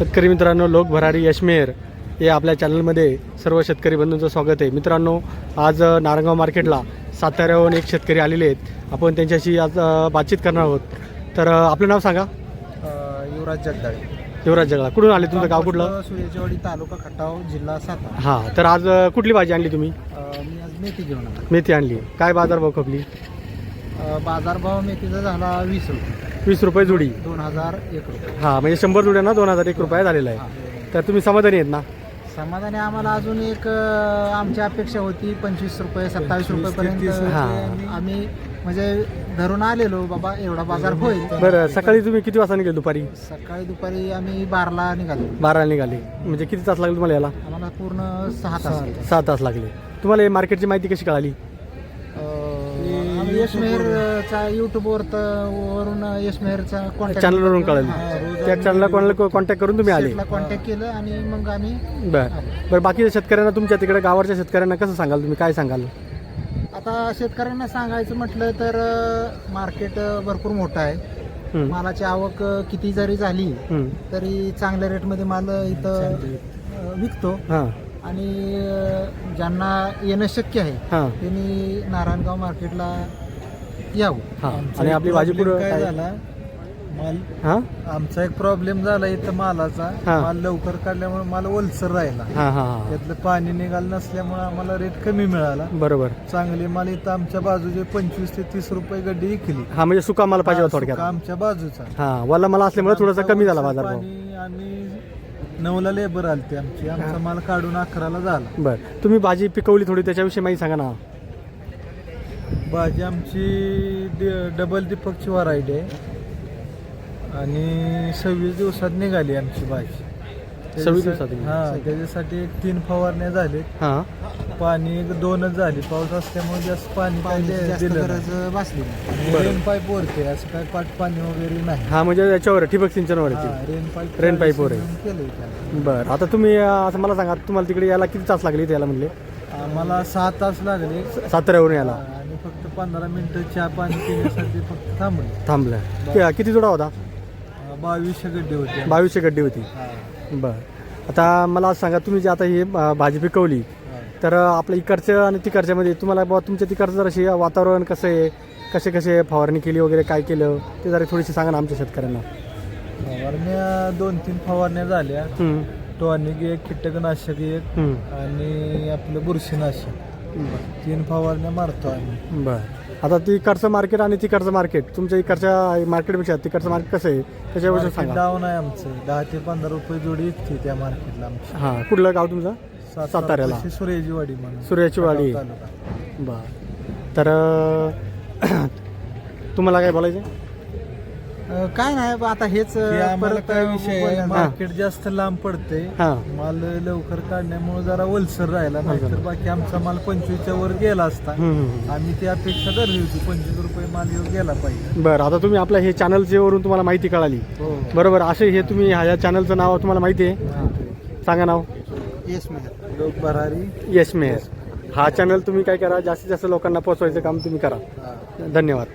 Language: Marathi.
शेतकरी मित्रांनो लोक भरारी यशमेर हे आपल्या चॅनलमध्ये सर्व शेतकरी बंधूंचं स्वागत आहे. मित्रांनो आज नारंगाव मार्केटला साताऱ्याहून एक शेतकरी आलेले आहेत. आपण त्यांच्याशी आज बातचीत करणार आहोत. तर आपलं नाव सांगा. युवराज जगदाळे. युवराज जगला कुठून आले तुमचं गाव कुठलं? सूर्याचेवाडी तालुका खटाव जिल्हा सातारा. हां तर आज कुठली भाजी आणली तुम्ही? मी आज मेथी घेऊन आलो. मेथी आणली. काय बाजार भाव खपली बाजारभाव मेथीचा झाला वीस रुपये. वीस रुपये जोडी. दोन हजार एक रुपये. हां म्हणजे शंभर जोड्यांना दोन हजार एक रुपये झालेला आहे. तर तुम्ही समाधानी आहेत ना? समाधानी आम्हाला अजून एक अ, आमची अपेक्षा होती पंचवीस रुपये सत्तावीस रुपयेपर्यंत हा. आम्ही म्हणजे धरून आलेलो बाबा एवढा बाजार होईल. बरं सकाळी तुम्ही किती वाजता निघाले दुपारी? सकाळी दुपारी आम्ही बारला निघालो. बाराला निघाले. म्हणजे किती तास लागले तुम्हाला याला? आम्हाला पूर्ण सहा तास सहा तास लागले. तुम्हाला हे मार्केटची माहिती कशी कळाली? यशमेहरचा युट्यूबवर वरून यशमेहरचा कॉन्टॅक्ट चॅनलवरून कळाली. त्या चॅनलला कोणाला कॉन्टॅक्ट करून तुम्ही आले? कॉन्टॅक्ट केलं आणि मग आम्ही बरं. बरं बाकीच्या शेतकऱ्यांना तुमच्या तिकडे गावाच्या शेतकऱ्यांना कसं सांगाल तुम्ही? काय सांगाल? आता शेतकऱ्यांना सांगायचं म्हटलं तर मार्केट भरपूर मोठं आहे. मालाची आवक किती जरी झाली हं, तरी चांगल्या रेटमध्ये माल इथं विकतो. हां. आणि ज्यांना येणं शक्य आहे हां. त्यांनी नारायणगाव मार्केटला यावं. हां. आणि आपली भाजी पुढं काय काय? झाला माल हां? आमचा एक प्रॉब्लेम झाला इथं मालाचा. हा. माल लवकर काढल्यामुळे माल ओलसर राहिला. हां हां हां. त्यातलं पाणी निघालं नसल्यामुळे आम्हाला रेट कमी मिळाला. बरोबर. चांगली माल इथं आमच्या बाजूचे पंचवीस ते तीस रुपये गड्डी विकली. हा म्हणजे सुका माल पाहिजे होता हा, थोडक्यात. सुका आमच्या बाजूचा. हां वाला मला असल्यामुळे थोडासा कमी झाला बाजार भाव आणि आम्ही नऊला लेबर आलते आमची. आमचा माल काढून अकराला झाला. बरं. तुम्ही भाजी पिकवली थोडी त्याच्याविषयी माहिती सांगा ना. भाजी आमची डबल दीपकची व्हरायटी आहे. आणि सव्वीस दिवसात निघाली आमची भाजी. सव्वीस दिवसात? हा त्याच्यासाठी एक तीन फवारण्या झाले हां. पाणी एक दोनच झाली. पाऊस असल्यामुळे जास्त पाणी काय दे- दिलं नाही. बरं. रेन पाईप वरते असं काय पाट पाणी वगैरे नाही. हां म्हणजे याच्यावर ठिबक सिंचनावर हा, येते रेन पाईप रेन पाईप वर आहे. केलंय त्याला. बरं आता तुम्ही अं, असं मला सांगा तुम्हाला तिकडे यायला किती तास लागले इथे यायला म्हणले? आम्हाला सहा तास लागले. साताऱ्यावरून यायला. आणि फक्त पंधरा मिनिटं चहा पाणी पिण्यासाठी फक्त थांबले. थांबलं. कि- किती जोडा होता? बावीसशे गड्डे होते. बावीसशे गड्डी होती. हा, बरं. आता मला सांगा तुम्ही जे आता ही अं, भाजी पिकवली. तर आपल्या इकडच्या आणि तिकडच्यामध्ये तुम्हाला बुवा तुमच्या तिकडचं जराशी वातावरण कसं आहे? कसे कसे फवारणी केली वगैरे काय केलं? ते जरा थोडीशी सांगा ना आमच्या शेतकऱ्यांना. फवारण्या दोन तीन फवारण्या झाल्या. हं, टॉनिक एक कीटकनाशक एक. आणि आपलं बुरशीनाशक. तीन फवारण्या मारतो आम्ही. बरं. आता तिकडचं मार्केट आणि तिकडचं मार्केट तुमच्या इकडच्या मार्केटपेक्षा तिकडचं मार्केट कसं आहे? त्याच्याबद्दल मार्केट सांगा. डाऊन आहे आमचं. दहा ते पंधरा रुपये जोडी त्या मार्केटला आमची. हां कुठलं गाव तुमचं? साताऱ्याला. सुरेजी वाडी म्हणून. सूर्याची वाडी. तालुका. बरं. तर अं, तुम्हाला काय बोलायचं अं, काय नाही बा, आता हेच परत काय विषय मार्केट जास्त लांब पडते हां. माल लवकर काढण्यामुळे जरा ओलसर राहिला. नाहीतर बाकी आमचा माल पंचवीसच्या वर गेला असता. आम्ही ती अपेक्षा धरली होती. पंचवीस रुपये माल येऊन गेला पाहिजे. बरं आता तुम्ही आपल्या हे चॅनलच्या वरून तुम्हाला माहिती कळाली. हो. बरोबर असे हे तुम्ही ह्या चॅनलचं नाव तुम्हाला माहिती आहे? सांगा नाव. येस लोक भरारी. यश मेहर हा चॅनल तुम्ही काय करा जास्तीत जास्त लोकांना पोहोचवायचं काम तुम्ही करा. धन्यवाद.